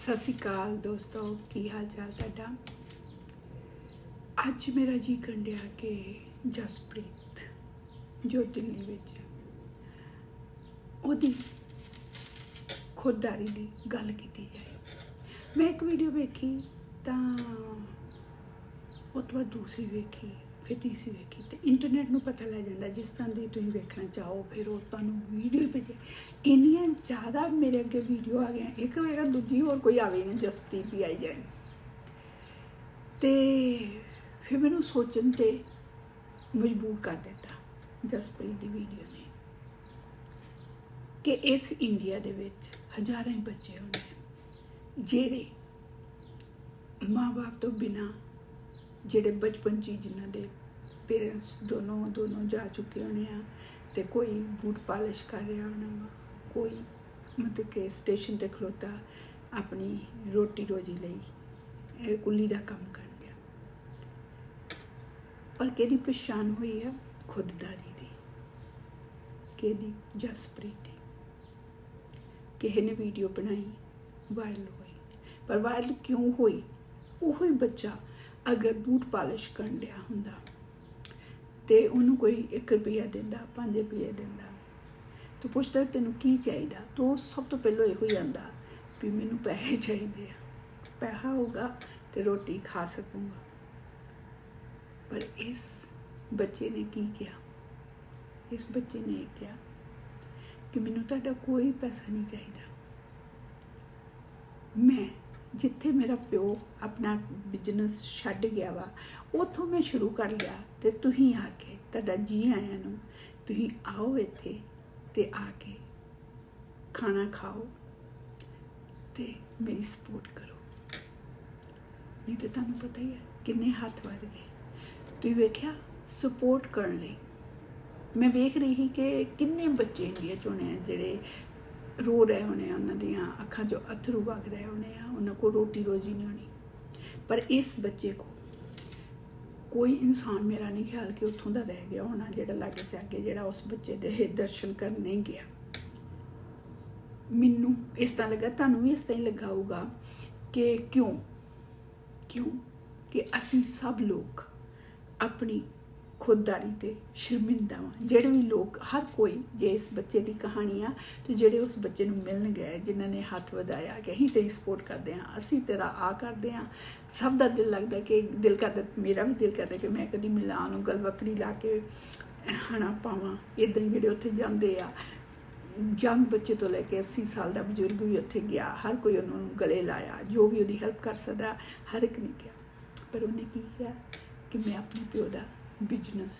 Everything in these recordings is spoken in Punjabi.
ਸਤਿ ਸ਼੍ਰੀ ਅਕਾਲ ਦੋਸਤੋ, ਕੀ ਹਾਲ ਚਾਲ ਤੁਹਾਡਾ? ਅੱਜ ਮੇਰਾ ਜੀ ਕੰਡਿਆ ਕਿ ਜਸਪ੍ਰੀਤ ਜੋ ਦਿੱਲੀ ਵਿੱਚ ਉਹਦੀ ਖੁਦਦਾਰੀ ਦੀ ਗੱਲ ਕੀਤੀ ਜਾਏ। ਮੈਂ ਇੱਕ ਵੀਡੀਓ ਵੇਖੀ ਤਾਂ ਉਹ ਤੋਂ ਬਾਅਦ ਦੂਸਰੀ ਵੇਖੀ। ਫਿਰ ਤੀਸਰੀ ਵੇਖੀ ਤੇ ਇੰਟਰਨੈਟ ਨੂੰ ਪਤਾ ਲੱਗ ਜਾਂਦਾ ਜਿਸ ਤਰ੍ਹਾਂ ਦੀ ਤੁਸੀਂ ਵੇਖਣਾ ਚਾਹੋ, ਫਿਰ ਉਹ ਤੁਹਾਨੂੰ ਵੀਡੀਓ ਭੇਜੇ। ਇੰਨੀਆਂ ਜ਼ਿਆਦਾ ਮੇਰੇ ਅੱਗੇ ਵੀਡੀਓ ਆ ਗਈਆਂ, ਇੱਕ ਵੇਗਾ ਦੂਜੀ ਹੋਰ ਕੋਈ ਆਵੇ ਨਾ ਜਸਪ੍ਰੀਤ ਦੀ ਆਈ ਜਾਏ। ਤੇ ਫਿਰ ਮੈਨੂੰ ਸੋਚਣ ਤੇ ਮਜਬੂਰ ਕਰ ਦਿੱਤਾ, ਜਸਪ੍ਰੀਤ ਦੀ ਵੀਡੀਓ ਨੇ, ਕਿ ਇਸ ਇੰਡੀਆ ਦੇ ਵਿੱਚ ਹਜ਼ਾਰਾਂ ਹੀ ਬੱਚੇ ਹੁੰਦੇ ਜਿਹੜੇ ਮਾਂ-ਬਾਪ ਤੋਂ ਬਿਨਾ, ਜਿਹੜੇ ਬਚਪਨ 'ਚ ਹੀ ਜਿਨ੍ਹਾਂ ਦੇ ਪੇਰੈਂਟਸ ਦੋਨੋਂ ਦੋਨੋਂ ਜਾ ਚੁੱਕੇ ਹੋਣੇ ਆ ਤੇ ਕੋਈ ਬੂਟ ਪਾਲਿਸ਼ ਕਰ ਰਿਹਾ ਹੋਣਾ ਵਾ, ਕੋਈ ਮਤਲਬ ਕਿ ਸਟੇਸ਼ਨ ਤੇ ਖਲੋਤਾ ਆਪਣੀ ਰੋਟੀ ਰੋਜੀ ਲਈ, ਇਹ ਕੁੱਲੀ ਦਾ ਕੰਮ ਕਰਨ ਗਿਆ। ਪਰ ਕਿਹਦੀ ਪਛਾਣ ਹੋਈ ਹੈ ਖੁਦਦਾਰੀ ਦੀ। ਕਿਹਦੀ? ਜਸਪ੍ਰੀਤ ਦੀ। ਕਿਸੇ ਨੇ ਵੀਡੀਓ ਬਣਾਈ ਵਾਇਰਲ ਹੋਈ। ਪਰ ਵਾਇਰਲ ਕਿਉਂ ਹੋਈ? ਉਹ ਹੀ ਬੱਚਾ ਅਗਰ ਬੂਟ ਪਾਲਿਸ਼ ਕਰਨ ਡਿਆ ਹੁੰਦਾ ਤੇ ਉਹਨੂੰ ਕੋਈ 1 ਰੁਪਿਆ ਦਿੰਦਾ 5 ਰੁਪਏ ਦਿੰਦਾ। ਤੂੰ ਪੁੱਛਦਾ ਤੈਨੂੰ ਕੀ ਚਾਹੀਦਾ? ਤੂੰ ਸਭ ਤੋਂ ਪਹਿਲਾਂ ਇਹੋ ਹੀ ਆਂਦਾ ਵੀ ਮੈਨੂੰ ਪੈਸੇ ਚਾਹੀਦੇ ਆ। ਪੈਸਾ ਹੋਗਾ ਤੇ ਰੋਟੀ ਖਾ ਸਕੂੰਗਾ। ਪਰ ਇਸ ਬੱਚੇ ਨੇ ਕੀ ਕਿਹਾ? ਇਸ ਬੱਚੇ ਨੇ ਇਹ ਕਿਹਾ ਕਿ ਮੈਨੂੰ ਤੁਹਾਡਾ ਕੋਈ ਪੈਸਾ ਨਹੀਂ ਚਾਹੀਦਾ। ਮੈਂ ਜਿੱਥੇ ਮੇਰਾ ਪਿਓ ਆਪਣਾ ਬਿਜ਼ਨਸ ਛੱਡ ਗਿਆ ਵਾ, ਉਥੋਂ ਮੈਂ ਸ਼ੁਰੂ ਕਰ ਲਿਆ ਤੇ ਤੁਸੀਂ ਆ ਕੇ, ਤੁਹਾਡਾ ਜੀ ਆਇਆਂ ਨੂੰ ਤੁਸੀਂ ਆਓ ਇੱਥੇ ਤੇ ਆ ਕੇ ਖਾਣਾ ਖਾਓ ਤੇ ਮੇਰੀ ਸਪੋਰਟ ਕਰੋ। ਨਹੀਂ ਤੇ ਤੁਹਾਨੂੰ ਪਤਾ ਹੀ ਹੈ ਕਿੰਨੇ ਹੱਥ ਵੱਧ ਗਏ। ਤੁਸੀਂ ਵੇਖਿਆ ਸਪੋਰਟ ਕਰਨ ਲਈ। ਮੈਂ ਵੇਖ ਰਹੀ ਸੀ ਕਿ ਕਿੰਨੇ ਬੱਚੇ ਇੰਡੀਆ ਚੋਂ ਨੇ ਜਿਹੜੇ ਰੋ ਰਹੇ ਹੋਣੇ ਆ, ਉਹਨਾਂ ਦੀਆਂ ਅੱਖਾਂ 'ਚੋਂ ਅਥਰੂ ਵਗ ਰਹੇ ਹੋਣੇ ਆ, ਉਹਨਾਂ ਕੋਲ ਰੋਟੀ ਰੋਜੀ ਨਹੀਂ ਹੋਣੀ। ਪਰ ਇਸ ਬੱਚੇ ਕੋ ਕੋਈ ਇਨਸਾਨ ਮੇਰਾ ਨਹੀਂ ਖਿਆਲ ਕਿ ਉੱਥੋਂ ਦਾ ਰਹਿ ਗਿਆ ਹੋਣਾ, ਜਿਹੜਾ ਲਾਗੇ ਚਾਗੇ ਜਿਹੜਾ ਉਸ ਬੱਚੇ ਦੇ ਦਰਸ਼ਨ ਕਰਨ ਨਹੀਂ ਗਿਆ। ਮੈਨੂੰ ਇਸ ਤਰ੍ਹਾਂ ਲੱਗਾ, ਤੁਹਾਨੂੰ ਵੀ ਇਸ ਤਰ੍ਹਾਂ ਹੀ ਲੱਗਾ ਹੋਊਗਾ ਕਿ ਕਿਉਂ? ਕਿਉਂ? ਕਿ ਅਸੀਂ ਸਭ ਲੋਕ ਆਪਣੀ ਖੁਦਦਾਰੀ ਤੇ ਸ਼ਰਮਿੰਦਾ ਵਾਂ। ਜਿਹੜੇ ਵੀ ਲੋਕ, ਹਰ ਕੋਈ ਜੇ ਇਸ ਬੱਚੇ ਦੀ ਕਹਾਣੀ ਆ, ਤੇ ਜਿਹੜੇ ਉਸ ਬੱਚੇ ਨੂੰ ਮਿਲਣ ਗਏ, ਜਿਨ੍ਹਾਂ ਨੇ ਹੱਥ ਵਧਾਇਆ ਕਿ ਅਸੀਂ ਤੇਰੀ ਸਪੋਰਟ ਕਰਦੇ ਹਾਂ, ਅਸੀਂ ਤੇਰਾ ਆ ਕਰਦੇ ਹਾਂ, ਸਭ ਦਾ ਦਿਲ ਲੱਗਦਾ ਕਿ ਦਿਲ ਕਰਦਾ, ਮੇਰਾ ਵੀ ਦਿਲ ਕਰਦਾ ਕਿ ਮੈਂ ਕਦੀ ਮਿਲਾਂ ਨੂੰ ਗਲਵਕੜੀ ਲਾ ਕੇ ਹਣਾ ਪਾਵਾਂ। ਇਦਾਂ ਜਿਹੜੇ ਉੱਥੇ ਜਾਂਦੇ ਆ, ਜੰਗ ਬੱਚੇ ਤੋਂ ਲੈ ਕੇ 80 ਸਾਲ ਦਾ ਬਜ਼ੁਰਗ ਵੀ ਉੱਥੇ ਗਿਆ, ਹਰ ਕੋਈ ਉਹਨਾਂ ਨੂੰ ਗਲੇ ਲਾਇਆ, ਜੋ ਵੀ ਉਹਦੀ ਹੈਲਪ ਕਰ ਸਕਦਾ, ਹਰ ਇੱਕ ਨੇ ਕਿਹਾ। ਪਰ ਉਹਨੇ ਕੀ ਕਿਹਾ? ਕਿ ਮੈਂ ਆਪਣੇ ਪਿਓ ਦਾ ਬਿਜ਼ਨਸ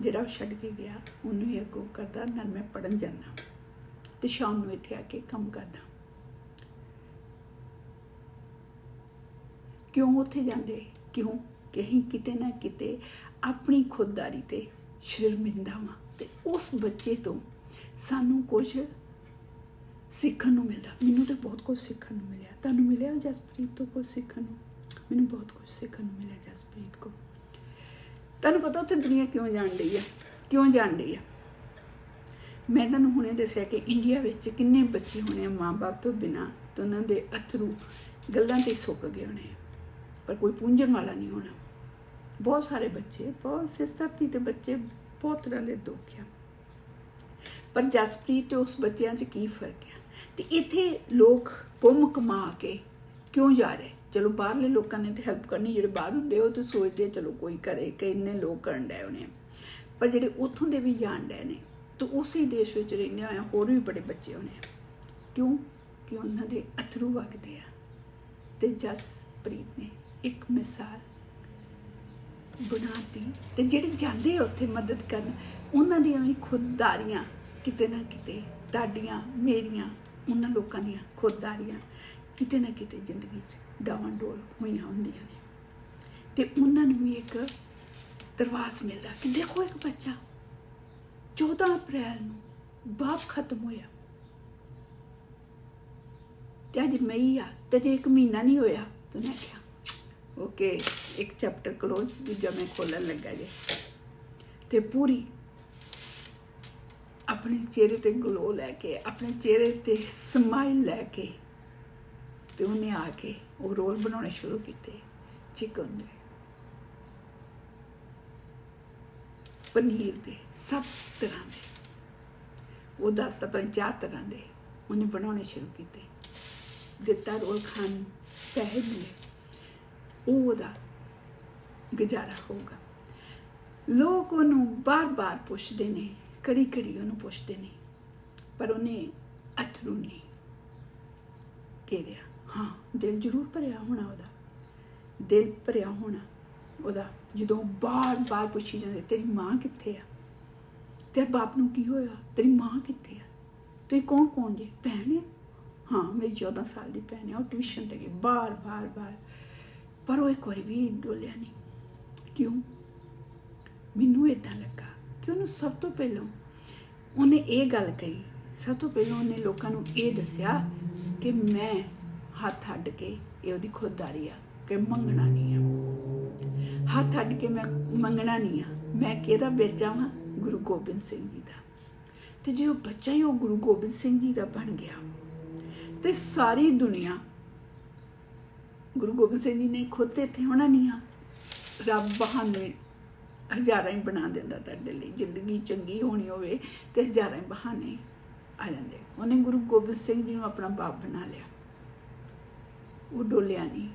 ਜਿਹੜਾ ਉਹ ਛੱਡ ਕੇ ਗਿਆ, ਉਹਨੂੰ ਹੀ ਅੱਗੋਂ ਕਰਦਾ, ਨਾਲ ਮੈਂ ਪੜਨ ਜਾਂਦਾ। ਤੇ ਸ਼ਾਮ ਨੂੰ ਇੱਥੇ ਆ ਕੇ ਕੰਮ ਕਰਦਾ। ਕਿਉਂ ਉੱਥੇ ਜਾਂਦੇ? ਕਿਉਂ? ਕਿ ਅਸੀਂ ਕਿਤੇ ਨਾ ਕਿਤੇ ਆਪਣੀ ਖੁਦਦਾਰੀ ਤੇ ਸ਼ਰਮਿੰਦਾ ਵਾਂ। ਤੇ ਉਸ ਬੱਚੇ ਤੋਂ ਸਾਨੂੰ ਕੁਝ ਸਿੱਖਣ ਨੂੰ ਮਿਲਦਾ। ਮੈਨੂੰ ਤਾਂ ਬਹੁਤ ਕੁਝ ਸਿੱਖਣ ਨੂੰ ਮਿਲਿਆ। ਤੁਹਾਨੂੰ ਮਿਲਿਆ ਜਸਪ੍ਰੀਤ ਤੋਂ ਕੁਝ ਸਿੱਖਣ ਨੂੰ? ਮੈਨੂੰ ਬਹੁਤ ਕੁਝ ਸਿੱਖਣ ਨੂੰ ਮਿਲਿਆ ਜਸਪ੍ਰੀਤ ਕੋ ਤੁਹਾਨੂੰ ਪਤਾ ਉੱਥੇ ਦੁਨੀਆ ਕਿਉਂ ਜਾਣ ਰਹੀ ਹੈ ਕਿਉਂ ਜਾਣ ਰਹੀ ਹੈ ਮੈਂ ਤੁਹਾਨੂੰ ਹੁਣੇ ਦੱਸਿਆ ਕਿ ਇੰਡੀਆ ਵਿੱਚ ਕਿੰਨੇ ਬੱਚੇ ਹੋਣੇ ਆ ਮਾਂ-ਬਾਪ ਤੋਂ ਬਿਨਾ ਤੇ ਉਹਨਾਂ ਦੇ ਅਥਰੂ ਗੱਲਾਂ ਤੇ ਸੁੱਕ ਗਏ ਹੋਣੇ ਪਰ ਕੋਈ ਪੂੰਝਣ ਵਾਲਾ ਨਹੀਂ ਹੋਣਾ। ਬਹੁਤ ਸਾਰੇ ਬੱਚੇ, ਬਹੁਤ ਸਿਸ ਧਰਤੀ ਤੇ ਬੱਚੇ ਬਹੁਤ ਤਰ੍ਹਾਂ ਦੇ ਦੁੱਖ ਆ। ਪਰ ਜਸਪ੍ਰੀਤ ਤੇ ਉਸ ਬੱਚਿਆਂ 'ਚ ਕੀ ਫ਼ਰਕ ਆ? ਤੇ ਇੱਥੇ ਲੋਕ ਗੁੰਮ ਕਮਾ ਕੇ ਕਿਉਂ ਜਾ ਰਹੇ? ਚਲੋ ਬਾਹਰਲੇ ਲੋਕਾਂ ਨੇ ਤੇ ਹੈਲਪ ਕਰਨੀ ਜਿਹੜੇ ਬਾਹਰ ਹੁੰਦੇ ਉਹ ਤੇ ਸੋਚਦੇ ਆ, ਚਲੋ ਕੋਈ ਕਰੇ ਕਿ ਇੰਨੇ ਲੋਕ ਕਰਨ ਡਏ ਹੋਣੇ ਆ। ਪਰ ਜਿਹੜੇ ਉੱਥੋਂ ਦੇ ਵੀ ਜਾਣ ਡਏ ਨੇ ਤੇ ਉਸੇ ਦੇਸ਼ ਵਿੱਚ ਰਹਿੰਦੇ ਹੋਏ ਹੋਰ ਵੀ ਬੜੇ ਬੱਚੇ ਹੋਣੇ ਆ। ਕਿਉਂ? ਕਿ ਉਹਨਾਂ ਦੇ ਅਥਰੂ ਵਗਦੇ ਆ। ਤੇ ਜਸਪ੍ਰੀਤ ਨੇ ਇੱਕ ਮਿਸਾਲ ਬਣਾਤੀ। ਤੇ ਜਿਹੜੇ ਜਾਂਦੇ ਆ ਉੱਥੇ ਮਦਦ ਕਰਨ ਉਹਨਾਂ ਦੀਆਂ ਵੀ ਖੁਦਦਾਰੀਆਂ ਕਿਤੇ ਨਾ ਕਿਤੇ ਤੁਹਾਡੀਆਂ ਮੇਰੀਆਂ ਉਹਨਾਂ ਲੋਕਾਂ ਦੀਆਂ ਖੁਦਦਾਰੀਆਂ ਕਿਤੇ ਨਾ ਕਿਤੇ ਜ਼ਿੰਦਗੀ 'ਚ ਡਾਵਾਂ ਡੋਲ ਹੋਈਆਂ ਹੁੰਦੀਆਂ ਨੇ। ਤੇ ਉਹਨਾਂ ਨੂੰ ਵੀ ਇੱਕ ਦਰਵਾਸ ਮਿਲਦਾ ਕਿ ਦੇਖੋ ਇੱਕ ਬੱਚਾ 14 ਅਪ੍ਰੈਲ ਨੂੰ ਬਾਪ ਖਤਮ ਹੋਇਆ। ਤੇ ਅੱਜ ਮਈ ਆ, ਤੇ ਜੇ ਇੱਕ ਮਹੀਨਾ ਨਹੀਂ ਹੋਇਆ। ਤਾਂ ਮੈਂ ਕਿਹਾ, ਓਕੇ, ਇੱਕ ਚੈਪਟਰ ਕਲੋਜ਼ ਦੂਜਾ ਮੈਂ ਖੋਲਣ ਲੱਗਾ ਜੇ। ਤੇ ਪੂਰੀ ਆਪਣੇ ਚਿਹਰੇ ਤੇ ਗਲੋ ਲੈ ਕੇ, ਆਪਣੇ ਚਿਹਰੇ ਤੇ ਸਮਾਈਲ ਲੈ ਕੇ ਤੇ ਉਹਨੇ ਆ ਕੇ ਉਹ ਰੋਲ ਬਣਾਉਣੇ ਸ਼ੁਰੂ ਕੀਤੇ, ਚਿਕਨ ਦੇ। ਪਨੀਰ ਦੇ, ਸਭ ਤਰ੍ਹਾਂ ਦੇ। ਉਹ ਦੱਸਦਾ ਪਰ ਚਾਰ ਤਰ੍ਹਾਂ ਦੇ ਉਹਨੇ ਬਣਾਉਣੇ ਸ਼ੁਰੂ ਕੀਤੇ। ਦਿੱਤਾ ਰੋਲ ਖਾਣ ਪੈਸੇ ਮਿਲੇ। ਉਹ ਉਹਦਾ ਗੁਜ਼ਾਰਾ ਹੋਊਗਾ। ਲੋਕ ਉਹਨੂੰ ਬਾਰ-ਬਾਰ ਪੁੱਛਦੇ ਨੇ ਕੜੀ ਕੜੀ ਉਹਨੂੰ ਪੁੱਛਦੇ ਨੇ, ਪਰ ਉਹਨੇ ਅਥਰੂ ਨਹੀਂ ਘੇਰਿਆ ਹਾਂ, ਦਿਲ ਜ਼ਰੂਰ ਭਰਿਆ ਹੋਣਾ ਉਹਦਾ। ਦਿਲ ਭਰਿਆ ਹੋਣਾ ਉਹਦਾ, ਜਦੋਂ ਬਾਰ-ਬਾਰ ਪੁੱਛੀ ਜਾਂਦੇ, ਤੇਰੀ ਮਾਂ ਕਿੱਥੇ ਆ? ਤੇਰੇ ਬਾਪ ਨੂੰ ਕੀ ਹੋਇਆ? ਤੇਰੀ ਮਾਂ ਕਿੱਥੇ ਆ? ਤੁਸੀਂ ਕੌਣ ਕੌਣ ਜੇ? ਭੈਣ ਹੈ ਹਾਂ, ਮੇਰੀ 14 ਸਾਲ ਦੀ ਭੈਣ ਹੈ ਉਹ ਟਿਊਸ਼ਨ ਤੇ ਗਈ ਬਾਰ-ਬਾਰ, ਬਾਰ। ਪਰ ਉਹ ਇੱਕ ਵਾਰੀ ਵੀ ਡੋਲਿਆ ਨਹੀਂ। ਕਿਉਂ? ਮੈਨੂੰ ਇਦਾਂ ਲੱਗਾ ਕਿ ਉਹਨੂੰ ਸਭ ਤੋਂ ਪਹਿਲਾਂ ਉਹਨੇ ਇਹ ਗੱਲ ਕਹੀ। ਸਭ ਤੋਂ ਪਹਿਲਾਂ ਉਹਨੇ ਲੋਕਾਂ ਨੂੰ ਇਹ ਦੱਸਿਆ ਕਿ ਮੈਂ ਹੱਥ ਅੱਡ ਕੇ ਇਹ ਉਹਦੀ ਖੁਦਦਾਰੀ ਆ ਕਿ ਮੰਗਣਾ ਨਹੀਂ ਆ। ਹੱਥ ਅੱਡ ਕੇ ਮੈਂ ਮੰਗਣਾ ਨਹੀਂ ਆ। ਮੈਂ ਕਿਹਦਾ ਬੱਚਾ ਵਾਂ ਗੁਰੂ ਗੋਬਿੰਦ ਸਿੰਘ ਜੀ ਦਾ। ਤੇ ਜੇ ਉਹ ਬੱਚਾ ਹੀ ਉਹ ਗੁਰੂ ਗੋਬਿੰਦ ਸਿੰਘ ਜੀ ਦਾ ਬਣ ਗਿਆ, ਤੇ ਸਾਰੀ ਦੁਨੀਆ ਗੁਰੂ ਗੋਬਿੰਦ ਸਿੰਘ ਜੀ ਨੇ ਖੁਦ ਇੱਥੇ ਹੋਣਾ ਨਹੀਂ ਆ। ਰੱਬ ਬਹਾਨੇ ਹਜ਼ਾਰਾਂ ਹੀ ਬਣਾ ਦਿੰਦਾ ਤੁਹਾਡੇ ਲਈ। ਜ਼ਿੰਦਗੀ ਚੰਗੀ ਹੋਣੀ ਹੋਵੇ ਤੇ ਹਜ਼ਾਰਾਂ ਹੀ ਬਹਾਨੇ ਆ ਜਾਂਦੇ। ਉਹਨੇ ਗੁਰੂ ਗੋਬਿੰਦ ਸਿੰਘ ਜੀ ਨੂੰ ਆਪਣਾ ਬਾਪ ਬਣਾ ਲਿਆ। ਉਹ ਡੋਲਿਆ ਨਹੀਂ।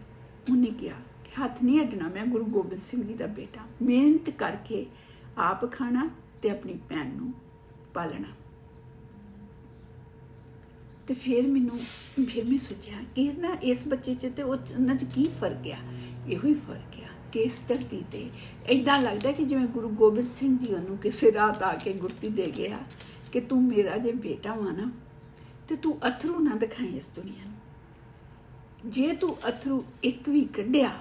ਉਹਨੇ ਕਿਹਾ ਕਿ ਹੱਥ ਨਹੀਂ ਹਟਣਾ ਮੈਂ ਗੁਰੂ ਗੋਬਿੰਦ ਸਿੰਘ ਜੀ ਦਾ ਬੇਟਾ। ਮਿਹਨਤ ਕਰਕੇ ਆਪ ਖਾਣਾ ਤੇ ਆਪਣੀ ਭੈਣ ਨੂੰ ਪਾਲਣਾ। ਤੇ ਫਿਰ ਮੈਨੂੰ, ਫਿਰ ਮੈਂ ਸੋਚਿਆ ਕਿ ਨਾ ਇਸ ਬੱਚੇ 'ਚ ਤੇ ਉਹਨਾਂ 'ਚ ਕੀ ਫ਼ਰਕ ਆ? ਇਹੋ ਹੀ ਫ਼ਰਕ ਆ ਕਿ ਇਸ ਧਰਤੀ ਤੇ ਇਦਾਂ ਲੱਗਦਾ ਕਿ ਜਿਵੇਂ ਗੁਰੂ ਗੋਬਿੰਦ ਸਿੰਘ ਜੀ ਉਹਨੂੰ ਕਿਸੇ ਰਾਤ ਆ ਕੇ ਗੁਰਤੀ ਦੇ ਗਿਆ ਕਿ ਤੂੰ ਮੇਰਾ ਜੇ ਬੇਟਾ ਵਾ ਨਾ, ਤੇ ਤੂੰ ਅਥਰੂ ਨਾ ਦਿਖਾਈ ਇਸ ਦੁਨੀਆ ਨੂੰ। ਜੇ ਤੂੰ ਅਥਰੂ ਇੱਕ ਵੀ ਕੱਢਿਆ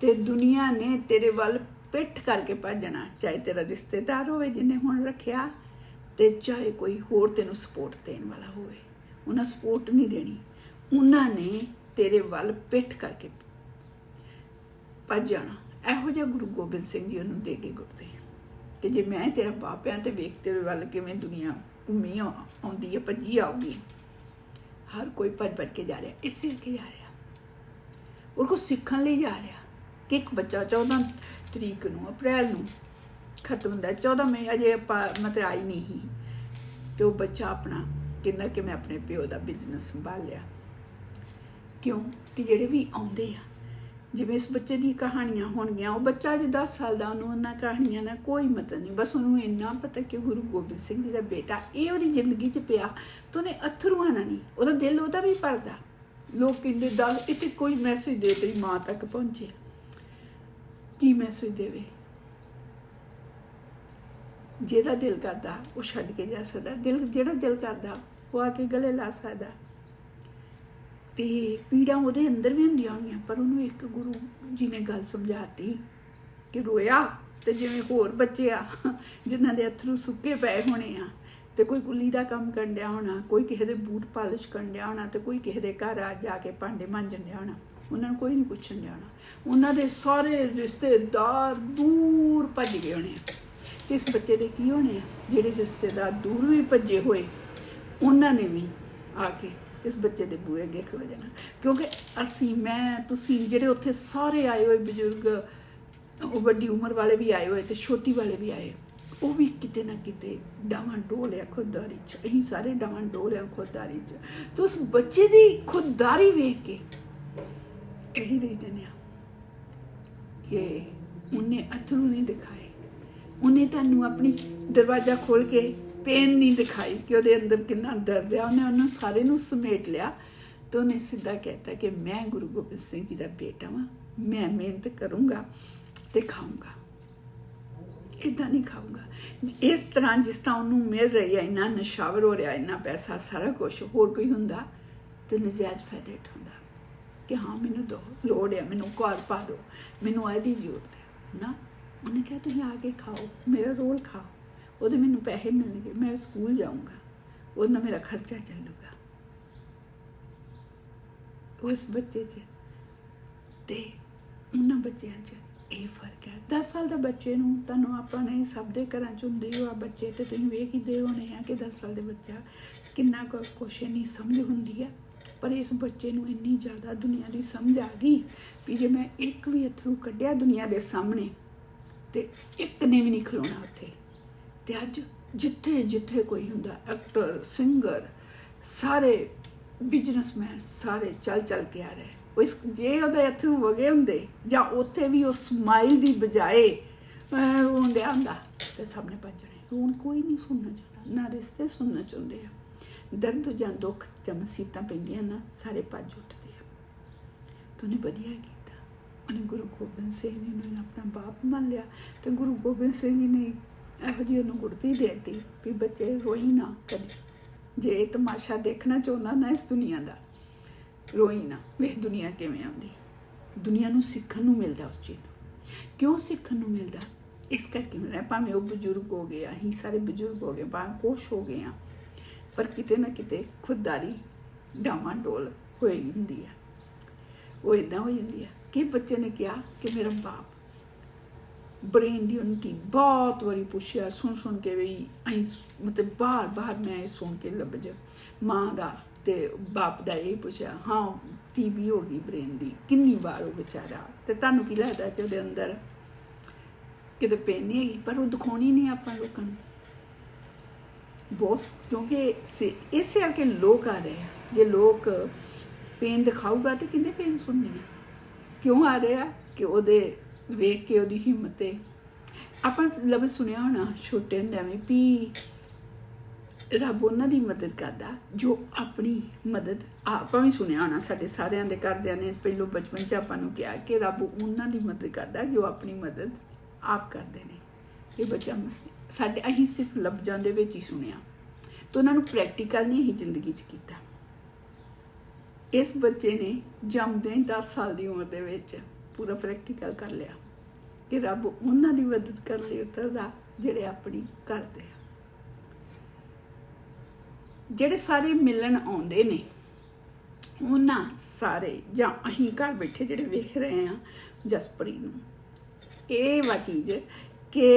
ਤੇ ਦੁਨੀਆ ਨੇ ਤੇਰੇ ਵੱਲ ਪਿੱਠ ਕਰਕੇ ਭੱਜਣਾ, ਚਾਹੇ ਤੇਰਾ ਰਿਸ਼ਤੇਦਾਰ ਹੋਵੇ ਜਿਹਨੇ ਹੁਣ ਰੱਖਿਆ ਤੇ ਚਾਹੇ ਕੋਈ ਹੋਰ ਤੈਨੂੰ ਸਪੋਰਟ ਦੇਣ ਵਾਲਾ ਹੋਵੇ। ਉਹਨਾਂ ਸਪੋਰਟ ਨਹੀਂ ਦੇਣੀ। ਉਹਨਾਂ ਨੇ ਤੇਰੇ ਵੱਲ ਪਿੱਠ ਕਰਕੇ ਭੱਜ ਜਾਣਾ ਇਹੋ ਜਿਹਾ ਗੁਰੂ ਗੋਬਿੰਦ ਸਿੰਘ ਜੀ ਉਹਨੂੰ ਦੇ ਕੇ ਗੁਰਦੇ ਕਿ ਜੇ ਮੈਂ ਤੇਰਾ ਬਾਪ ਆ ਤੇ ਵੇਖ ਤੇਰੇ ਵੱਲ ਕਿਵੇਂ ਦੁਨੀਆ ਘੁੰਮੀ ਆ- ਆਉਂਦੀ ਹੈ ਭੱਜੀ ਆਉਗੀ ਹਰ ਕੋਈ ਭੱਜ ਭੱਜ ਕੇ ਜਾ ਰਿਹਾ, ਇਸੇ ਕੇ ਜਾ ਰਿਹਾ। ਉਹ ਕੋ ਸਿੱਖਣ ਲਈ ਜਾ ਰਿਹਾ ਕਿ ਇੱਕ ਬੱਚਾ 14 ਤਰੀਕ ਨੂੰ, ਅਪ੍ਰੈਲ ਨੂੰ ਖਤਮ ਹੁੰਦਾ ਹੈ। 14 ਮਈ ਅਜੇ ਆਪਾਂ- ਮਤਲਬ ਆਈ ਨਹੀਂ ਸੀ। ਤੇ ਉਹ ਬੱਚਾ ਆਪਣਾ ਕਿੰਨਾ ਕਿ ਮੈਂ ਆਪਣੇ ਪਿਓ ਦਾ ਬਿਜ਼ਨਸ ਸੰਭਾਲਿਆ। ਕਿਉਂ? ਕਿ ਜਿਹੜੇ ਵੀ ਆਉਂਦੇ ਆ ਜਿਵੇਂ ਇਸ ਬੱਚੇ ਦੀ ਕਹਾਣੀਆਂ ਹੋਣਗੀਆਂ, ਉਹ ਬੱਚਾ ਜੇ 10 ਸਾਲ ਦਾ, ਉਹਨੂੰ ਉਹਨਾਂ ਕਹਾਣੀਆਂ ਦਾ ਕੋਈ ਮਤਲਬ ਨਹੀਂ। ਬਸ ਉਹਨੂੰ ਇੰਨਾ ਪਤਾ ਕਿ ਗੁਰੂ ਗੋਬਿੰਦ ਸਿੰਘ ਜੀ ਦਾ ਬੇਟਾ, ਇਹ ਉਹਦੀ ਜ਼ਿੰਦਗੀ 'ਚ ਪਿਆ, ਤਾਂ ਉਹਨੇ ਅਥਰੂ ਆਣਾ ਨਹੀਂ, ਉਹਦਾ ਦਿਲ ਉਹਦਾ ਵੀ ਭਰਦਾ। ਲੋਕ ਕਹਿੰਦੇ ਦਾ ਇੱਥੇ ਕੋਈ ਮੈਸੇਜ ਦੇ ਤੇਰੀ ਮਾਂ ਤੱਕ ਪਹੁੰਚੇ। ਕੀ ਮੈਸੇਜ ਦੇਵੇ? ਜਿਹਦਾ ਦਿਲ ਕਰਦਾ, ਉਹ ਛੱਡ ਕੇ ਜਾ ਸਕਦਾ। ਦਿਲ, ਜਿਹੜਾ ਦਿਲ ਕਰਦਾ, ਉਹ ਆ ਕੇ ਗਲੇ ਲਾ ਸਕਦਾ। ਤੇ ਪੀੜਾਂ ਉਹਦੇ ਅੰਦਰ ਵੀ ਹੁੰਦੀਆਂ ਹੋਣਗੀਆਂ ਪਰ ਉਹਨੂੰ ਇੱਕ ਗੁਰੂ ਜੀ ਨੇ ਗੱਲ ਸਮਝਾਤੀ ਕਿ ਰੋਇਆ ਤੇ ਜਿਵੇਂ ਹੋਰ ਬੱਚੇ ਆ, ਜਿਨ੍ਹਾਂ ਦੇ ਅਥਰੂ ਸੁੱਕੇ ਪਏ ਹੋਣੇ ਆ, ਤੇ ਕੋਈ ਗੁੱਲੀ ਦਾ ਕੰਮ ਕਰਨ ਡਿਆ ਹੋਣਾ, ਕੋਈ ਕਿਸੇ ਦੇ ਬੂਟ ਪਾਲਿਸ਼ ਕਰਨ ਡਿਆ ਹੋਣਾ ਤੇ ਕੋਈ ਕਿਸੇ ਦੇ ਘਰ ਆ ਜਾ ਕੇ ਭਾਂਡੇ ਮਾਂਜਣ ਡਿਆ ਹੋਣਾ, ਉਹਨਾਂ ਨੂੰ ਕੋਈ ਨਹੀਂ ਪੁੱਛਣ ਡਿਆ ਹੋਣਾ। ਉਹਨਾਂ ਦੇ ਸਾਰੇ ਰਿਸ਼ਤੇਦਾਰ ਦੂਰ ਭੱਜ ਗਏ ਹੋਣੇ ਆ। ਇਸ ਬੱਚੇ ਦੇ ਕੀ ਹੋਣੇ ਆ? ਜਿਹੜੇ ਰਿਸ਼ਤੇਦਾਰ ਦੂਰ ਵੀ ਭੱਜੇ ਹੋਏ, ਉਹਨਾਂ ਨੇ ਵੀ ਆ ਕੇ ਇਸ ਬੱਚੇ ਦੇ ਬੂਹੇ ਅੱਗੇ ਖਲੋ ਜਾਣਾ। ਕਿਉਂਕਿ ਅਸੀਂ, ਮੈਂ, ਤੁਸੀਂ ਜਿਹੜੇ ਉੱਥੇ ਸਾਰੇ ਆਏ ਹੋਏ ਬਜ਼ੁਰਗ, ਉਹ ਵੱਡੀ ਉਮਰ ਵਾਲੇ ਵੀ ਆਏ ਹੋਏ ਤੇ ਛੋਟੀ ਵਾਲੇ ਵੀ ਆਏ, ਉਹ ਵੀ ਕਿਤੇ ਨਾ ਕਿਤੇ ਡਾਵਾਂ ਡੋਲਿਆ ਖੁਦਦਾਰੀ ਚ। ਅਸੀਂ ਸਾਰੇ ਡਾਵਾਂ ਡੋਲਿਆ ਖੁਦਦਾਰੀ ਚ। ਤੇ ਉਸ ਬੱਚੇ ਦੀ ਖੁਦਦਾਰੀ ਵੇਖ ਕੇ ਇਹੀ ਰੀਜਨ ਆ ਕਿ ਉਹਨੇ ਅਥਰੂ ਨਹੀਂ ਦਿਖਾਏ। ਉਹਨੇ ਤੁਹਾਨੂੰ ਆਪਣੀ ਦਰਵਾਜ਼ਾ ਖੋਲ ਕੇ ਪੇਨ ਨਹੀਂ ਦਿਖਾਈ ਕਿ ਉਹਦੇ ਅੰਦਰ ਕਿੰਨਾ ਦਰਦ ਹੈ ਉਹਨੇ ਉਹਨੂੰ ਸਾਰੇ ਨੂੰ ਸਮੇਟ ਲਿਆ ਤੇ ਉਹਨੇ ਸਿੱਧਾ ਕਹਿਤਾ ਕਿ ਮੈਂ ਗੁਰੂ ਗੋਬਿੰਦ ਸਿੰਘ ਜੀ ਦਾ ਬੇਟਾ ਹਾਂ ਮੈਂ ਮਿਹਨਤ ਕਰੂੰਗਾ ਤੇ ਖਾਊਂਗਾ। ਇਦਾਂ ਨਹੀਂ ਖਾਊਂਗਾ। ਇਸ ਤਰ੍ਹਾਂ ਜਿਸ ਤਰ੍ਹਾਂ ਉਹਨੂੰ ਮਿਲ ਰਹੀ ਹੈ ਇੰਨਾ ਨਸ਼ਾਵਰ ਹੋ ਰਿਹਾ, ਇੰਨਾ ਪੈਸਾ, ਸਾਰਾ ਕੁਝ ਹੋਰ ਕੋਈ ਹੁੰਦਾ ਤੇ ਨਜਾਇਜ਼ ਫਾਇਦਾ ਹੁੰਦਾ। ਕਿ ਹਾਂ, ਮੈਨੂੰ ਦੋ, ਲੋੜ ਹੈ ਮੈਨੂੰ ਘਰ ਪਾ ਦਿਓ ਮੈਨੂੰ ਇਹਦੀ ਜ਼ਰੂਰਤ ਹੈ। ਨਾ, ਉਹਨੇ ਕਿਹਾ, ਤੁਸੀਂ ਆ ਕੇ ਖਾਓ, ਮੇਰਾ ਰੋਲ ਖਾਓ। ਉਹਦੇ ਮੈਨੂੰ ਪੈਸੇ ਮਿਲਣਗੇ, ਮੈਂ ਸਕੂਲ ਜਾਊਂਗਾ। ਉਹਦੇ ਨਾਲ ਮੇਰਾ ਖਰਚਾ ਚੱਲੂਗਾ। ਉਸ ਬੱਚੇ 'ਚ ਤੇ ਉਹਨਾਂ ਬੱਚਿਆਂ 'ਚ ਇਹ ਫ਼ਰਕ ਹੈ। 10 ਸਾਲ ਦਾ ਬੱਚੇ ਨੂੰ ਤੁਹਾਨੂੰ ਆਪਾਂ ਨੇ ਸਭ ਦੇ ਘਰਾਂ 'ਚ ਹੁੰਦੇ ਹੋ, ਆ ਬੱਚੇ ਤੇ ਤੁਸੀਂ ਵੇਖ ਹੀ ਦੇ ਹੋਣੇ ਆ ਕਿ 10 ਸਾਲ ਦੇ ਬੱਚਾ ਕਿੰਨਾ ਕੁ ਕੁਛ ਨਹੀਂ ਸਮਝ ਹੁੰਦੀ ਹੈ ਪਰ ਇਸ ਬੱਚੇ ਨੂੰ ਇੰਨੀ ਜ਼ਿਆਦਾ ਦੁਨੀਆ ਦੀ ਸਮਝ ਆ ਗਈ ਵੀ ਜੇ ਮੈਂ ਇੱਕ ਵੀ ਅਥਰੂ ਕੱਢਿਆ ਦੁਨੀਆ ਦੇ ਸਾਹਮਣੇ ਤੇ ਇੱਕ ਨੇ ਵੀ ਨਹੀਂ ਖਲੋਣਾ ਉੱਥੇ। ਤੇ ਅੱਜ ਜਿੱਥੇ ਜਿੱਥੇ ਕੋਈ ਹੁੰਦਾ ਐਕਟਰ ਸਿੰਗਰ ਸਾਰੇ ਬਿਜ਼ਨਸਮੈਨ ਸਾਰੇ ਚੱਲ ਚੱਲ ਕੇ ਆ ਰਹੇ ਉਹ ਇਸ ਜੇ ਉਹਦੇ ਅਥਰੂ ਵਗੇ ਹੁੰਦੇ ਜਾਂ ਉੱਥੇ ਵੀ ਉਹ ਸਮਾਈਲ ਦੀ ਬਜਾਏ ਅਹ, ਰੋਣ ਡਿਆ ਹੁੰਦਾ ਤੇ ਸਾਹਮਣੇ ਭੱਜਣੇ ਰੋਣ ਕੋਈ ਨਹੀਂ ਸੁਣਨਾ ਚਾਹੁੰਦਾ ਨਾ ਰਿਸ਼ਤੇ ਸੁਣਨਾ ਚਾਹੁੰਦੇ ਆ। ਦਰਦ ਜਾਂ ਦੁੱਖ ਜਾਂ ਮੁਸੀਬਤਾਂ ਪੈਂਦੀਆਂ ਨਾ ਸਾਰੇ ਭੱਜ ਉੱਠਦੇ ਆ। ਤੇ ਉਹਨੇ ਵਧੀਆ ਕੀਤਾ। ਉਹਨੇ ਗੁਰੂ ਗੋਬਿੰਦ ਸਿੰਘ ਜੀ ਨੂੰ ਆਪਣਾ ਬਾਪ ਮੰਨ ਲਿਆ ਤੇ ਗੁਰੂ ਗੋਬਿੰਦ ਸਿੰਘ ਜੀ ਨੇ ਇਹੋ ਜਿਹੀ ਉਹਨੂੰ ਗੁਰਤੀ ਦੇਤੀ ਵੀ ਬੱਚੇ ਰੋਈ ਨਾ ਕਦੇ ਜੇ ਇਹ ਤਮਾਸ਼ਾ ਦੇਖਣਾ ਚਾਹੁੰਦਾ ਨਾ ਇਸ ਦੁਨੀਆ ਦਾ, ਰੋਈ ਨਾ ਵੇਖ ਦੁਨੀਆ ਕਿਵੇਂ ਆਉਂਦੀ। ਦੁਨੀਆ ਨੂੰ ਸਿੱਖਣ ਨੂੰ ਮਿਲਦਾ ਉਸ ਚੀਜ਼ ਨੂੰ। ਕਿਉਂ ਸਿੱਖਣ ਨੂੰ ਮਿਲਦਾ? ਇਸ ਕਰਕੇ ਮਿਲਦਾ ਭਾਵੇਂ ਉਹ ਬਜ਼ੁਰਗ ਹੋ ਗਏ ਅਸੀਂ ਸਾਰੇ ਬਜ਼ੁਰਗ ਹੋ ਗਏ, ਭਾਵੇਂ ਕੋਸ਼ ਹੋ ਗਏ ਆ, ਪਰ ਕਿਤੇ ਨਾ ਕਿਤੇ ਖੁਦਦਾਰੀ ਡਾਵਾਂ ਡੋਲ ਹੋਈ ਹੁੰਦੀ ਆ। ਉਹ ਇਦਾਂ ਹੋਈ ਹੁੰਦੀ ਆ ਕਿ ਬੱਚੇ ਨੇ ਕਿਹਾ ਕਿ ਮੇਰਾ ਬਾਪ ਬ੍ਰੇਨ ਦੀ ਉਨਕੀ ਬਹੁਤ ਵਾਰੀ ਪੁੱਛਿਆ, ਸੁਣ ਸੁਣ ਕੇ ਵੀ ਐਂ ਮਤਲਬ ਬਾਰ ਬਾਰ ਮੈਂ ਇਹ ਸੁਣ ਕੇ ਲੱਭ ਜਾ ਮਾਂ ਦਾ ਤੇ ਬਾਪ ਦਾ ਇਹ ਪੁੱਛਿਆ, ਹਾਂ ਟੀਬੀ ਹੋ ਗਈ ਬ੍ਰੇਨ ਦੀ, ਕਿੰਨੀ ਵਾਰ ਉਹ ਵਿਚਾਰਾ, ਤੇ ਤੁਹਾਨੂੰ ਕੀ ਲੱਗਦਾ ਕਿ ਉਹਦੇ ਅੰਦਰ ਕਿਤੇ ਪੇਨ ਨਹੀਂ ਹੈਗੀ? ਪਰ ਉਹ ਦਿਖਾਉਣੀ ਨਹੀਂ ਆਪਾਂ ਲੋਕਾਂ ਨੂੰ। ਬਹੁਤ, ਕਿਉਂਕਿ ਇਸੇ ਕਰਕੇ ਲੋਕ ਆ ਰਹੇ ਆ। ਜੇ ਲੋਕ ਪੇਨ ਦਿਖਾਊਗਾ ਤੇ ਕਿੰਨੇ ਪੇਨ ਸੁਣਨੀ ਕਿਉਂ ਆ ਰਹੇ ਆ? ਕਿ ਉਹਦੇ ਵੇਖ ਕੇ ਉਹਦੀ ਹਿੰਮਤ ਹੈ ਆਪਾਂ ਲਫ਼ਜ਼ ਸੁਣਿਆ ਹੋਣਾ ਛੋਟੇ ਹੁੰਦਿਆਂ ਵੀ ਵੀ ਰੱਬ ਉਹਨਾਂ ਦੀ ਮਦਦ ਕਰਦਾ, ਜੋ ਆਪਣੀ ਮਦਦ ਆਪਾਂ ਵੀ ਸੁਣਿਆ ਹੋਣਾ ਸਾਡੇ ਸਾਰਿਆਂ ਦੇ ਘਰਦਿਆਂ ਨੇ, ਪਹਿਲੋਂ ਬਚਪਨ 'ਚ ਆਪਾਂ ਨੂੰ ਕਿਹਾ ਕਿ ਰੱਬ ਉਹਨਾਂ ਦੀ ਮਦਦ ਕਰਦਾ, ਜੋ ਆਪਣੀ ਮਦਦ ਆਪ ਕਰਦੇ ਨੇ। ਇਹ ਬੱਚਾ ਸਾਡੇ ਅਸੀਂ ਸਿਰਫ ਲਫ਼ਜ਼ਾਂ ਦੇ ਵਿੱਚ ਹੀ ਸੁਣਿਆ ਤਾਂ ਉਹਨਾਂ ਨੂੰ ਪ੍ਰੈਕਟੀਕਲ ਨਹੀਂ ਹੀ ਜ਼ਿੰਦਗੀ 'ਚ ਕੀਤਾ। ਇਸ ਬੱਚੇ ਨੇ ਜੰਮਦੇ ਹੀ 10 ਸਾਲ ਦੀ ਉਮਰ ਦੇ ਵਿੱਚ ਪੂਰਾ ਪ੍ਰੈਕਟੀਕਲ ਕਰ ਲਿਆ ਕਿ ਰੱਬ ਉਹਨਾਂ ਦੀ ਮਦਦ ਕਰਨ ਲਈ ਉਤਰਦਾ, ਜਿਹੜੇ ਆਪਣੀ ਕਰਦੇ ਆ। ਜਿਹੜੇ ਸਾਰੇ ਮਿਲਣ ਆਉਂਦੇ ਨੇ, ਉਹਨਾਂ ਸਾਰੇ ਜਾਂ ਅਸੀਂ ਘਰ ਬੈਠੇ ਜਿਹੜੇ ਵੇਖ ਰਹੇ ਆ ਜਸਪਰੀ ਨੂੰ, ਇਹ ਵਾ ਚੀਜ਼ ਕਿ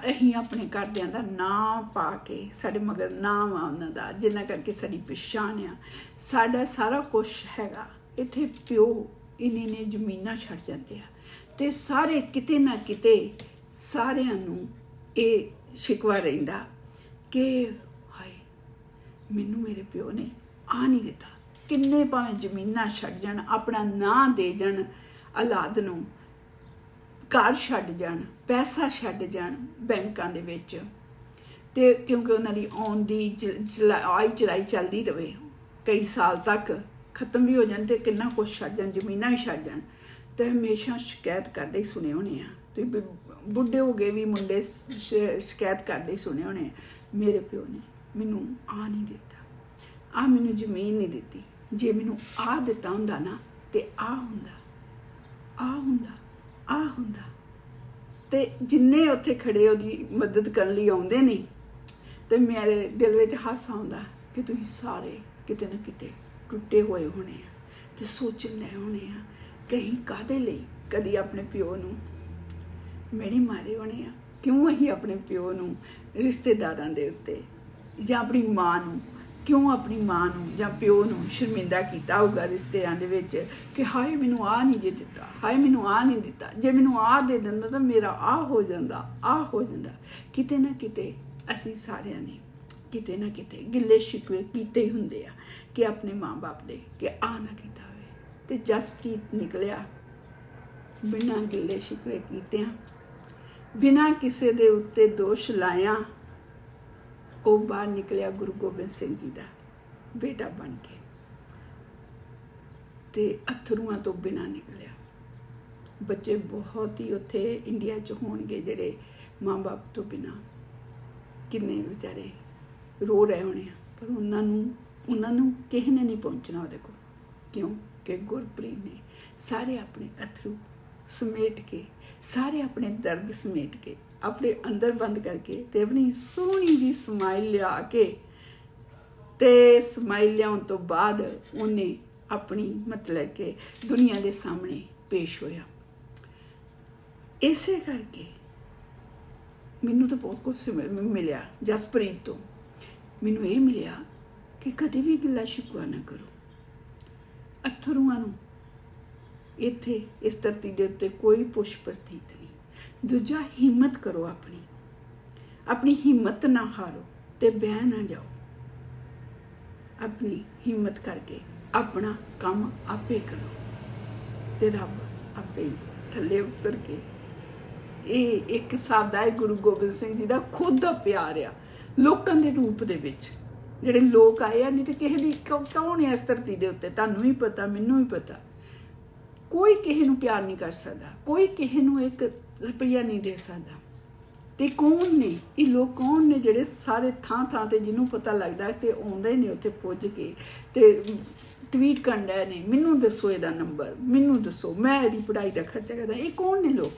ਅਸੀਂ ਆਪਣੇ ਘਰਦਿਆਂ ਦਾ ਨਾਂ ਪਾ ਕੇ, ਸਾਡੇ ਮਗਰ ਨਾਮ ਆ ਉਹਨਾਂ ਦਾ, ਜਿੰਨਾ ਕਰਕੇ ਸਾਡੀ ਪਛਾਣ ਆ। ਸਾਡਾ ਸਾਰਾ ਕੁਝ ਹੈਗਾ ਇੱਥੇ ਪਿਓ ਇੰਨੇ ਨੇ ਜ਼ਮੀਨਾਂ ਛੱਡ ਜਾਂਦੇ ਆ। ਤੇ ਸਾਰੇ ਕਿਤੇ ਨਾ ਕਿਤੇ ਸਾਰਿਆਂ ਨੂੰ ਇਹ ਸ਼ਿਕਵਾ ਰਹਿੰਦਾ ਕਿ ਹਾਏ, ਮੈਨੂੰ ਮੇਰੇ ਪਿਓ ਨੇ ਆ ਨਹੀਂ ਦਿੱਤਾ। ਕਿੰਨੇ ਭਾਵੇਂ ਜ਼ਮੀਨਾਂ ਛੱਡ ਜਾਣ, ਆਪਣਾ ਨਾਂ ਦੇ ਜਾਣ, ਔਲਾਦ ਨੂੰ ਘਰ ਛੱਡ ਜਾਣ, ਪੈਸਾ ਛੱਡ ਜਾਣ ਬੈਂਕਾਂ ਦੇ ਵਿੱਚ। ਤੇ ਕਿਉਂਕਿ ਉਹਨਾਂ ਦੀ ਆਉਣ ਦੀ ਜਲਾ- ਆਈ ਚਲਾਈ ਚੱਲਦੀ ਰਵੇ, ਕਈ ਸਾਲ ਤੱਕ ਖਤਮ ਵੀ ਹੋ ਜਾਣ ਤੇ ਕਿੰਨਾ ਕੁਛ ਛੱਡ ਜਾਣ, ਜ਼ਮੀਨਾਂ ਵੀ ਛੱਡ ਜਾਣ। ਤੇ ਹਮੇਸ਼ਾ ਸ਼ਿਕਾਇਤ ਕਰਦੇ ਹੀ ਸੁਣੇ ਹੋਣੇ ਆ। ਤੇ ਬੁੱਢੇ ਹੋ ਗਏ ਵੀ ਮੁੰਡੇ ਸ਼- ਸ਼ਿਕਾਇਤ ਕਰਦੇ ਹੀ ਸੁਣੇ ਹੋਣੇ ਆ। ਮੇਰੇ ਪਿਓ ਨੇ ਮੈਨੂੰ ਆ ਨਹੀਂ ਦਿੱਤਾ। ਆ ਮੈਨੂੰ ਜ਼ਮੀਨ ਨਹੀਂ ਦਿੱਤੀ। ਜੇ ਮੈਨੂੰ ਆ ਦਿੱਤਾ ਹੁੰਦਾ ਨਾ, ਤੇ ਆ ਹੁੰਦਾ। ਆ ਹੁੰਦਾ ਆ ਹੁੰਦਾ। ਤੇ ਜਿੰਨੇ ਉੱਥੇ ਖੜੇ ਉਹਦੀ ਮਦਦ ਕਰਨ ਲਈ ਆਉਂਦੇ ਨੇ, ਤੇ ਮੇਰੇ ਦਿਲ ਵਿੱਚ ਹਾਸਾ ਆਉਂਦਾ ਕਿ ਤੁਸੀਂ ਸਾਰੇ ਕਿਤੇ ਨਾ ਕਿਤੇ ਟੁੱਟੇ ਹੋਏ ਹੋਣੇ ਆ ਤੇ ਸੋਚਣ ਲੈ ਹੋਣੇ ਆ ਕਹੀਂ ਕਾਦੇ ਲਈ ਕਦੀ ਆਪਣੇ ਪਿਓ ਨੂੰ ਮੇੜੀ ਮਾਰੇ ਹੋਣੇ ਆ? ਕਿਉਂ ਅਸੀਂ ਆਪਣੇ ਪਿਓ ਨੂੰ ਰਿਸ਼ਤੇਦਾਰਾਂ ਦੇ ਉੱਤੇ ਜਾਂ ਆਪਣੀ ਮਾਂ ਨੂੰ, ਕਿਉਂ ਆਪਣੀ ਮਾਂ ਨੂੰ ਜਾਂ ਪਿਓ ਨੂੰ ਸ਼ਰਮਿੰਦਾ ਕੀਤਾ ਹੋਊਗਾ ਰਿਸ਼ਤਿਆਂ ਦੇ ਵਿੱਚ ਕਿ ਹਾਏ ਮੈਨੂੰ ਆ ਨਹੀਂ ਜੇ ਦਿੱਤਾ, ਹਾਏ ਮੈਨੂੰ ਆ ਨਹੀਂ ਦਿੱਤਾ, ਜੇ ਮੈਨੂੰ ਆ ਦੇ ਦਿੰਦਾ ਤਾਂ ਮੇਰਾ ਆ ਹੋ ਜਾਂਦਾ ਆ ਹੋ ਜਾਂਦਾ। ਕਿਤੇ ਨਾ ਕਿਤੇ ਅਸੀਂ ਸਾਰਿਆਂ ਨੇ ਕਿਤੇ ਨਾ ਕਿਤੇ ਗਿੱਲੇ ਸ਼ਿਕਵੇ ਕੀਤੇ ਹੀ ਹੁੰਦੇ ਆ ਕਿ ਆਪਣੇ ਮਾਂ-ਬਾਪ ਦੇ ਕਿ ਆ ਨਾ ਕੀਤਾ ਹੋਵੇ। ਤੇ ਜਸਪ੍ਰੀਤ ਨਿਕਲਿਆ ਬਿਨਾਂ ਗਿੱਲੇ ਸ਼ਿਕਵੇ ਕੀਤਿਆਂ, ਬਿਨਾਂ ਕਿਸੇ ਦੇ ਉੱਤੇ ਦੋਸ਼ ਲਾਇਆ, ਉਹ ਬਾਹਰ ਨਿਕਲਿਆ ਗੁਰੂ ਗੋਬਿੰਦ ਸਿੰਘ ਜੀ ਦਾ ਬੇਟਾ ਬਣ ਕੇ ਤੇ ਅਥਰੂਆਂ ਤੋਂ ਬਿਨਾਂ ਨਿਕਲਿਆ। ਬੱਚੇ ਬਹੁਤ ਹੀ ਉੱਥੇ ਇੰਡੀਆ 'ਚ ਹੋਣਗੇ ਜਿਹੜੇ ਮਾਂ-ਬਾਪ ਤੋਂ ਬਿਨਾਂ। ਕਿੰਨੇ ਵਿਚਾਰੇ ਰੋ ਰਹੇ ਹੋਣੇ ਆ, ਪਰ ਉਹਨਾਂ ਨੂੰ ਉਹਨਾਂ ਨੂੰ ਕਿਸੇ ਨੇ ਨਹੀਂ ਪਹੁੰਚਣਾ ਉਹਦੇ ਕੋਲ ਕਿਉਂ? ਕਿ ਗੁਰਪ੍ਰੀਤ ਨੇ ਸਾਰੇ ਆਪਣੇ ਅਥਰੂ ਸਮੇਟ ਕੇ, ਸਾਰੇ ਆਪਣੇ ਦਰਦ ਸਮੇਟ ਕੇ, ਆਪਣੇ ਅੰਦਰ ਬੰਦ ਕਰਕੇ ਤੇ ਆਪਣੀ ਸੋਹਣੀ ਜੀ ਸਮਾਈਲ ਲਿਆ ਕੇ ਤੇ ਸਮਾਈਲ ਲਿਆਉਣ ਤੋਂ ਬਾਅਦ ਉਹਨੇ ਆਪਣੀ ਮਤਲਬ ਕਿ ਦੁਨੀਆ ਦੇ ਸਾਹਮਣੇ ਪੇਸ਼ ਹੋਇਆ। ਇਸੇ ਕਰਕੇ ਮੈਨੂੰ ਤਾਂ ਬਹੁਤ ਕੁਝ ਮਿਲਿਆ ਜਸਪ੍ਰੀਤ ਤੋਂ। ਮੈਨੂੰ ਇਹ ਮਿਲਿਆ ਕਿ ਕਦੇ ਵੀ ਗਿਲਾ ਸ਼ਿਕਵਾ ਨਾ ਕਰੋ। ਅਥਰੂਆਂ ਨੂੰ ਇੱਥੇ ਇਸ ਧਰਤੀ ਦੇ ਉੱਤੇ ਕੋਈ ਪੁਸ਼ ਪ੍ਰਤੀਤ ਨਹੀਂ। ਦੂਜਾ, ਹਿੰਮਤ ਕਰੋ ਆਪਣੀ। ਆਪਣੀ ਹਿੰਮਤ ਨਾ ਹਾਰੋ ਤੇ ਬਹਿ ਨਾ ਜਾਓ। ਆਪਣੀ ਹਿੰਮਤ ਕਰਕੇ ਆਪਣਾ ਕੰਮ ਆਪੇ ਕਰੋ ਤੇ ਰੱਬ ਆਪੇ ਥੱਲੇ ਉਤਰ ਕੇ। ਇਹ ਇੱਕ ਸਾਦਾ ਹੈ ਗੁਰੂ ਗੋਬਿੰਦ ਸਿੰਘ ਜੀ ਦਾ ਖੁਦ ਦਾ ਪਿਆਰ ਆ। ਲੋਕਾਂ ਦੇ ਰੂਪ ਦੇ ਵਿੱਚ। ਜਿਹੜੇ ਲੋਕ ਆਏ ਆ, ਨਹੀਂ ਤੇ ਕਿਸੇ ਦੀ ਕੌਣ ਹੈ ਇਸ ਧਰਤੀ ਦੇ ਉੱਤੇ? ਤੁਹਾਨੂੰ ਵੀ ਪਤਾ, ਮੈਨੂੰ ਵੀ ਪਤਾ। ਕੋਈ ਕਿਸੇ ਨੂੰ ਪਿਆਰ ਨਹੀਂ ਕਰ ਸਕਦਾ। ਕੋਈ ਕਿਸੇ ਨੂੰ ਇੱਕ ਰੁਪਈਆ ਨਹੀਂ ਦੇ ਸਕਦਾ। ਤੇ ਕੌਣ ਨੇ? ਇਹ ਲੋਕ ਕੌਣ ਨੇ ਜਿਹੜੇ ਸਾਰੇ ਥਾਂ ਥਾਂ ਤੇ ਜਿਹਨੂੰ ਪਤਾ ਲੱਗਦਾ ਹੈ ਤੇ ਆਉਂਦੇ ਨੇ ਉੱਥੇ ਪੁੱਜ ਕੇ ਤੇ ਟਵੀਟ ਕਰਦਾ ਨੇ, ਮੈਨੂੰ ਦੱਸੋ ਇਹਦਾ ਨੰਬਰ, ਮੈਨੂੰ ਦੱਸੋ, ਮੈਂ ਇਹਦੀ ਪੜ੍ਹਾਈ ਦਾ ਖਰਚਾ ਕਰਦਾ। ਇਹ ਕੌਣ ਨੇ ਲੋਕ?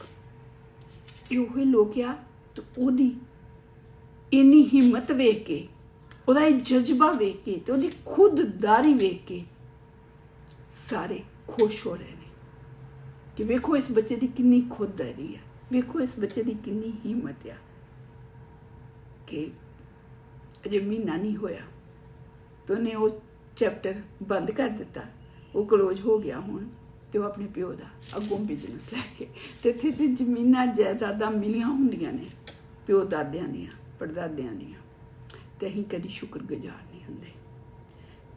ਇਹ ਉਹੀ ਲੋਕ ਆ ਤੇ ਉਹਦੀ ਇੰਨੀ ਹਿੰਮਤ ਵੇਖ ਕੇ, ਉਹਦਾ ਇਹ ਜਜ਼ਬਾ ਵੇਖ ਕੇ ਤੇ ਉਹਦੀ ਖੁਦਦਾਰੀ ਵੇਖ ਕੇ ਸਾਰੇ ਖੁਸ਼ ਹੋ ਰਹੇ ਨੇ ਕਿ ਵੇਖੋ ਇਸ ਬੱਚੇ ਦੀ ਕਿੰਨੀ ਖੁਦਦਾਰੀ ਆ, ਵੇਖੋ ਇਸ ਬੱਚੇ ਦੀ ਕਿੰਨੀ ਹਿੰਮਤ ਆ ਕਿ ਅਜੇ ਮਹੀਨਾ ਨਹੀਂ ਹੋਇਆ ਤੇ ਉਹਨੇ ਉਹ ਚੈਪਟਰ ਬੰਦ ਕਰ ਦਿੱਤਾ, ਉਹ ਕਲੋਜ਼ ਹੋ ਗਿਆ ਹੁਣ ਤੇ ਉਹ ਆਪਣੇ ਪਿਓ ਦਾ ਅੱਗੋਂ ਬਿਜ਼ਨਸ ਲੈ ਕੇ ਤੇ ਇੱਥੇ ਤੇ ਜ਼ਮੀਨਾਂ ਜਾਇਦਾਦਾਂ ਮਿਲੀਆਂ ਹੁੰਦੀਆਂ ਨੇ ਪਿਓ ਦਾਦਿਆਂ ਦੀਆਂ। ਪੜਦਾਦਿਆਂ ਦੀਆਂ। ਤੇ ਅਸੀਂ ਕਦੀ ਸ਼ੁਕਰਗੁਜ਼ਾਰ ਨਹੀਂ ਹੁੰਦੇ।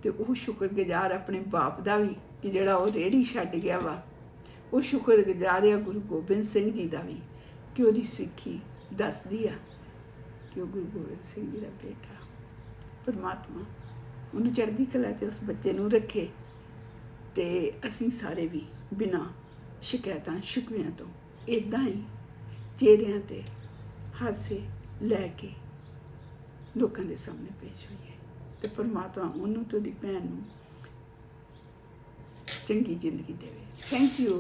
ਤੇ ਉਹ ਸ਼ੁਕਰਗੁਜ਼ਾਰ ਆਪਣੇ ਬਾਪ ਦਾ ਵੀ ਕਿ ਜਿਹੜਾ ਉਹ ਰੇੜੀ ਛੱਡ ਗਿਆ ਵਾ, ਉਹ ਸ਼ੁਕਰਗੁਜ਼ਾਰ ਆ ਗੁਰੂ ਗੋਬਿੰਦ ਸਿੰਘ ਜੀ ਦਾ ਵੀ, ਕਿ ਉਹਦੀ ਸਿੱਖੀ ਦੱਸਦੀ ਆ ਕਿ ਉਹ ਗੁਰੂ ਗੋਬਿੰਦ ਸਿੰਘ ਜੀ ਦਾ ਬੇਟਾ, ਪਰਮਾਤਮਾ, ਉਹਨੂੰ ਚੜ੍ਹਦੀ ਕਲਾ 'ਚ ਉਸ ਬੱਚੇ ਨੂੰ ਰੱਖੇ ਤੇ ਅਸੀਂ ਸਾਰੇ ਵੀ ਬਿਨਾਂ ਸ਼ਿਕਾਇਤਾਂ ਸ਼ਿਕਵਿਆਂ ਤੋਂ ਇਦਾਂ ਹੀ ਚਿਹਰਿਆਂ ਤੇ ਹਾਸੇ ਲੈ ਕੇ ਲੋਕਾਂ ਦੇ ਸਾਹਮਣੇ ਪੇਸ਼ ਹੋਈ ਹੈ। ਤੇ ਪਰਮਾਤਮਾ ਉਹਨੂੰ ਤੇ ਉਹਦੀ ਭੈਣ ਨੂੰ ਚੰਗੀ ਜ਼ਿੰਦਗੀ ਦੇਵੇ। Thank you